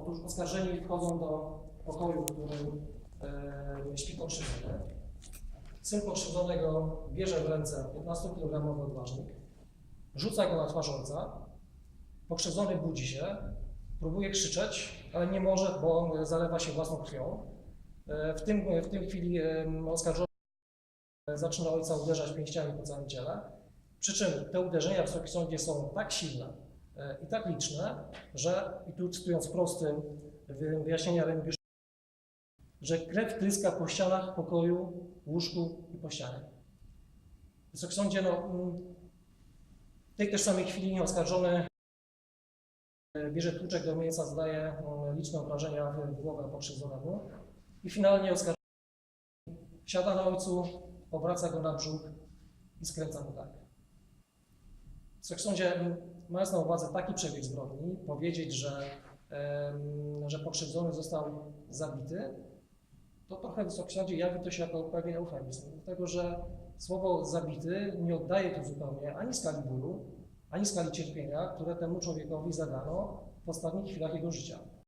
Otóż oskarżeni wchodzą do pokoju, w którym e, śpi pokrzywdzony. Syn pokrzywdzonego bierze w ręce 15-kilogramowy odważnik, rzuca go na twarz ojca. Pokrzywdzony budzi się, próbuje krzyczeć, ale nie może, bo zalewa się własną krwią. E, W tym, w tym chwili em, oskarżony zaczyna ojca uderzać pięściami po całym ciele. Przy czym te uderzenia w Sądzie są tak silne e, i tak liczne, że, i tu cytując prosty wy- wyjaśnienia Remigiusza, że krew tryska po ścianach pokoju, łóżku i po ścianie. Wysoki Sądzie, no, mm, w tej też samej chwili oskarżony e, bierze tłuczek do mięsa, zadaje mm, liczne obrażenia w głowę pokrzywdzonemu i finalnie oskarżony siada na ojcu, powraca go na brzuch i skręca mu tak. W sądzie, m, mając na uwadze taki przebieg zbrodni, powiedzieć, że, że pokrzywdzony został zabity, to trochę w Wysokim Sądzie jawi to się jako pewien eufemizm, dlatego że słowo zabity nie oddaje tu zupełnie ani skali bólu, ani skali cierpienia, które temu człowiekowi zadano w ostatnich chwilach jego życia.